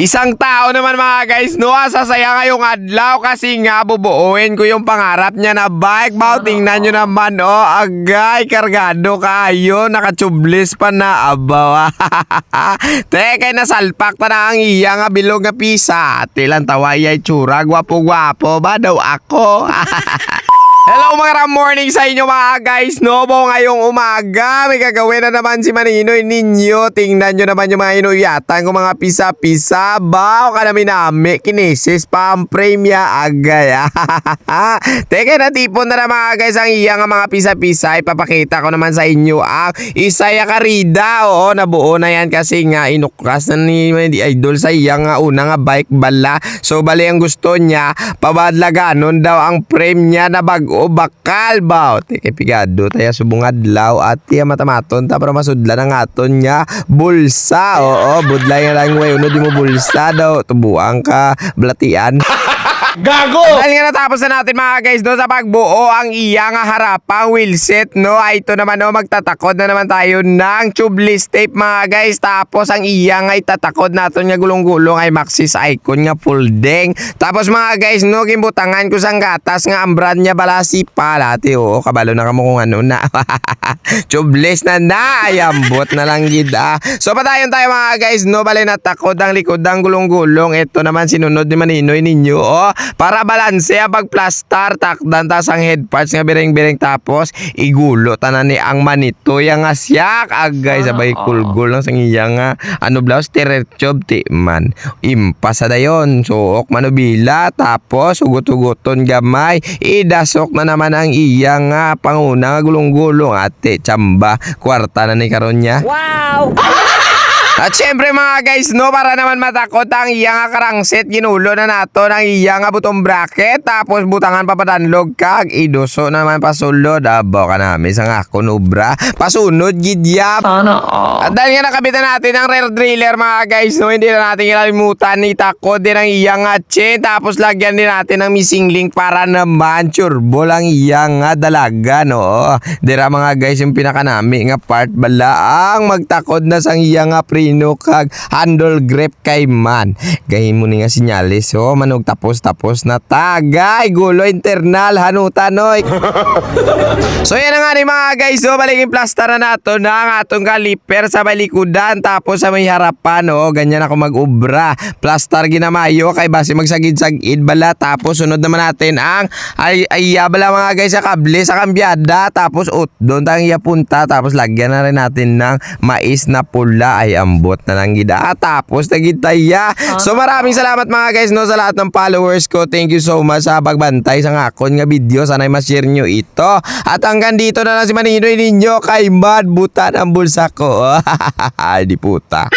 Isang tao naman mga guys, no, sasaya ngayong adlaw kasi nga bubuuin ko yung pangarap niya na bike. Bao, tingnan nyo naman, oh, agay, kargado kayo, nakachublis pa na, abaw. Teka, nasalpak ta na ang iya nga bilog nga pisa. Tilang tawa iya tsura, gwapo-gwapo ba daw ako? Hello mga morning sa inyo mga guys. Nobo ngayong umaga May gagawin na naman si Maninoy ninyo. Tingnan nyo naman yung mga inuyatan ko mga pisa-pisa. Bao ka namin nami Kinesis pa ang frame ya agay. Teka na tipon na na mga guys Ang iya nga mga pisa-pisa. Ipapakita ko naman sa inyo ang Isaya Karida. Oo nabuo na yan kasi nga Inukas na ni Idol sa iya nga Una nga bike bala. So bali ang gusto niya Pabadlaganon daw ang niya na bago bakal ba? Teke pigado tayo subong adlaw at tiya matamaton ta para masudla ng aton niya bulsa. Oo budlay nga lang way uno di mo bulsa daw tubuang ka blatian Gago! dahil nga natapos na natin mga guys no, sa pagbuo ang iya nga harapang wheelset no? Ay ito naman no magtatakod na naman tayo ng tubeless tape mga guys. Tapos ang iya nga itatakod natin nga gulong-gulong ay Maxis Icon nga folding tapos mga guys no gimbutangan ko sang gatas nga ang brand niya balasi palati. Oo kabalo na kamo kung ano na. Tubeless na na ay ambot na lang gid ah. so patayon tayo mga guys no? Bali natakod ang likod ang gulong-gulong. Ito naman sinunod ni Maninoy ninyo oh para balanse ang pagplastar takdan tas ang head parts nga bireng-bireng tapos igulo tanan ni ang manito. Yang nga siyak. Agay sabay kulgol lang sang iya nga. Ano blouse tiretjob ti man. Impasa dayon suok manubila. Tapos ugot-ugoton gamay. Idasok na naman ang iya nga. Panguna nga gulong-gulong ate tsamba. Kwarta na ni karon niya Wow! at syempre mga guys, no, para naman matakot ang iya nga karangset, ginulo na nato ng iya nga butong bracket, tapos butangan papadanlog kag, iduso naman pasulod, abo ka namin sa nga kunubra, pasunod gidyap. Sana all. At dahil nga nakabitan natin ang rear driller mga guys, no, hindi na natin kinalimutan ni takot din ang iya nga chain, tapos lagyan din natin ng missing link para naman turbo lang iya nga dalaga, no. Dira mga guys, yung pinaka nami nga part bala ang magtakod na sang iya nga prino kag handle grip kay man. Gahin mo ni nga sinyalis, oh, manog tapos tapos na tagay, gulo internal, hanutan, oy. So yan nga ni mga guys, so balikin plaster na nato na ang atong kaliper sa balikudan. Tapos sa may harapan, oh, ganyan ako mag-ubra. Plaster ginamayo kay base magsagid-sagid bala. Tapos sunod naman natin ang ay ayya bala mga guys sa kable sa kambyada. Tapos ut doon tayong punta. Tapos lagyan na rin natin ng mais na pula. Ay ambot na lang gida Ah, tapos nagitaya. So maraming salamat mga guys no sa lahat ng followers ko. Thank you so much sa pagbantay sa ngakon nga video. Sana ma-share nyo ito. At hanggang dito na lang si Maninoy ninyo kay Mad Butan ang bulsa ko. Di puta.